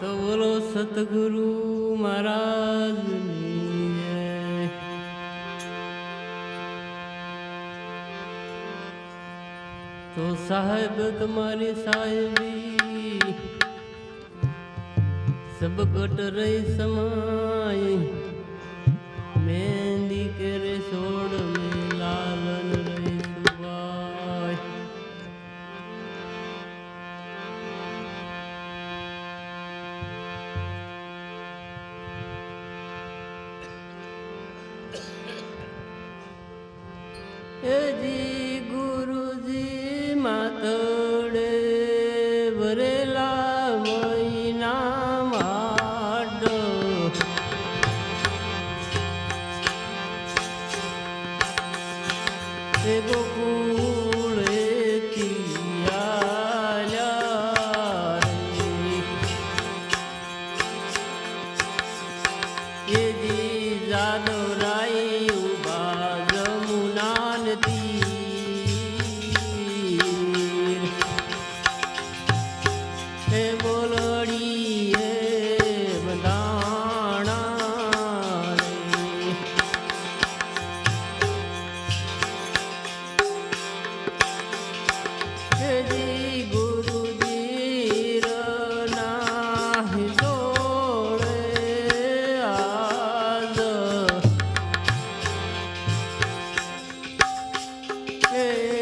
તો બોલો સતગુરુ મહારાજ તો સાહેબ તમારી સાહેબી સબગટ રહી સમાય. Yeah.